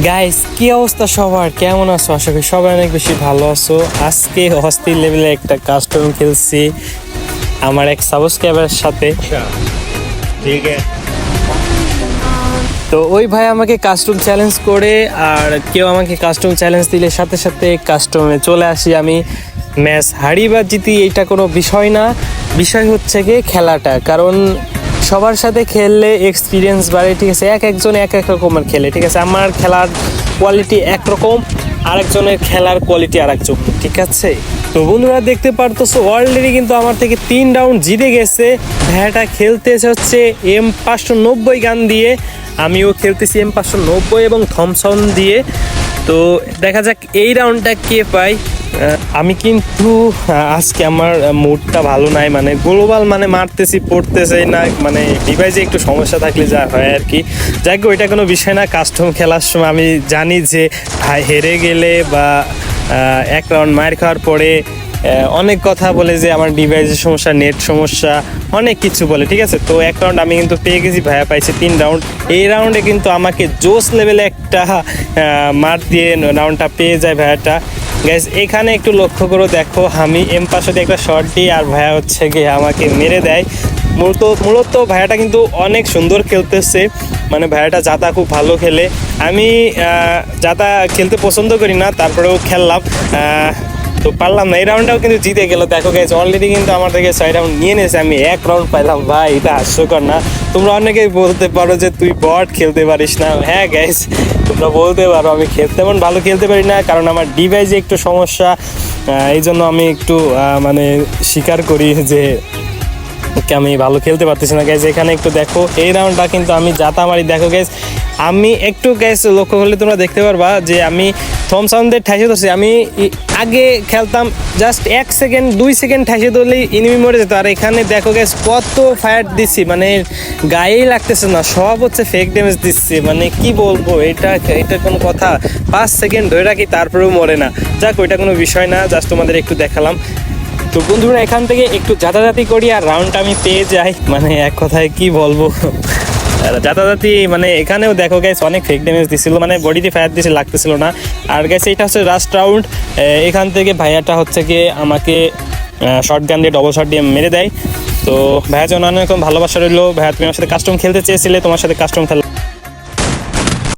Guys কি অবস্থা সবার? কেমন আছো? আশা করি সবাই অনেক বেশি ভালো আছো। আজকে অস্থির লেভেলে একটা কাস্টম খেলছি আমার এক সাবস্ক্রাইবারের সাথে। আচ্ছা, ঠিক আছে। তো ওই ভাই আমাকে কাস্টম চ্যালেঞ্জ করে আর কেউ আমাকে কাস্টম চ্যালেঞ্জ দিলে সাথে সাথে কাস্টমে চলে আসি আমি। ম্যাচ হারি বা জিতি এইটা কোনো বিষয় না। বিষয় হচ্ছে গিয়ে খেলাটা। কারণ সবার সাথে খেললে এক্সপিরিয়েন্স বাড়ে ঠিক আছে? এক একজন এক এক রকমের খেলে ঠিক আছে? আমার খেলার কোয়ালিটি একরকম আরেকজনের খেলার কোয়ালিটি আরেকজন ঠিক আছে? তো বন্ধুরা দেখতে পারতেছো অলরেডি কিন্তু আমার থেকে তিন রাউন্ড জিতে গেছে। ভ্যাটা খেলতেছে হচ্ছে এম পাঁচশো নব্বই গান দিয়ে। আমিও খেলতেছি এম পাঁচশো নব্বই এবং থমসন দিয়ে। তো দেখা যাক এই রাউন্ডটা কে আহ, আমি কিন্তু আজকে আমার মুডটা ভালো নাই মানে গ্লোবাল মানে মারতেছি পড়তেছে না মানে ডিভাইসে একটু সমস্যা থাকলে যা হয় আর কি। যাই হোক ওইটা কোনো বিষয় না কাস্টম খেলার সময় আমি জানি যে হেরে গেলে বা এক রাউন্ড মার খাওয়ার পরে অনেক কথা বলে যে আমার ডিভাইসের সমস্যা নেট সমস্যা, অনেক কিছু বলে, ঠিক আছে? তো এক রাউন্ড আমি কিন্তু পেয়ে গেছি, ভাইয়া পাইছি তিন রাউন্ড এই রাউন্ডে কিন্তু আমাকে জোস লেভেলে একটা মার দিয়ে রাউন্ডটা পেয়ে যায় ভাইয়াটা। গ্যাস এখানে একটু লক্ষ্য করে, দেখো আমি এম পাশে একটা শর্ট দিই আর ভাইয়া হচ্ছে গিয়ে আমাকে মেরে দেয়। মূলত মূলত ভাইয়াটা কিন্তু অনেক সুন্দর খেলতেছে। মানে ভাইয়াটা জাতা খুব ভালো খেলে। আমি জাতা খেলতে পছন্দ করি না, তারপরেও খেললাম। তো পারলাম না, এই রাউন্ডটাও কিন্তু জিতে গেল। দেখো গেছে অলরেডি কিন্তু আমার থেকে ছয় রাউন্ড নিয়ে নিয়েছে, আমি এক রাউন্ড পাইলাম। ভাই, এটা হাস্যকর না। তোমরা অনেকেই বলতে পারো যে তুই বট খেলতে পারিস না। হ্যাঁ গ্যাস তোমরা বলতে পারো, আমি খেলতে তেমন ভালো খেলতে পারি না, কারণ আমার ডিভাইসে একটু সমস্যা। এই জন্য আমি একটু মানে স্বীকার করি যে আমি ভালো খেলতে পারতেছি না। গ্যাস এখানে একটু দেখো, এই রাউন্ডটা কিন্তু আমি যাতা মারি, দেখো গ্যাস আমি একটু গ্যাস লক্ষ্য করলে তোমরা দেখতে পারবা যে আমি থম থমসাউন্ডের ঠাইসে ধরছি। আমি আগে খেলতাম জাস্ট এক সেকেন্ড দুই সেকেন্ড ঠাইসে ধরলেই ইনিমি মরে যেত। আর এখানে দেখো গ্যাস কত ফায়ার দিচ্ছি মানে গায়েই লাগতেছে না, সব হচ্ছে ফেক ড্যামেজ দিচ্ছে। মানে কি বলব, এটা এটা কোনো কথা। পাঁচ সেকেন্ড ধরে রাখি, তারপরেও মরে না। যাক, ওইটা কোনো বিষয় না জাস্ট তোমাদের একটু দেখালাম। তো বন্ধুরা, এখান থেকে একটু যাতাযাতি করি আর রাউন্ডটা আমি পেয়ে যাই। মানে এক কথায় কি বলব? যাতাযাতি মানে এখানেও দেখো গাইস অনেক ফেক ড্যামেজ দিছিল মানে বডিতে ফায়ার দিছে, লাগতেছিল না। আর গ্যাস এটা হচ্ছে লাস্ট রাউন্ড এখান থেকে ভাইয়াটা হচ্ছে গিয়ে আমাকে শর্ট গান দিয়ে ডবল শট দিয়ে মেরে দেয়। তো ভাইয়া যেন অনেক রকম ভালোবাসা রইল। ভাইয়া, তুমি আমার সাথে কাস্টম খেলতে চেয়েছিলে, তোমার সাথে কাস্টম খেলা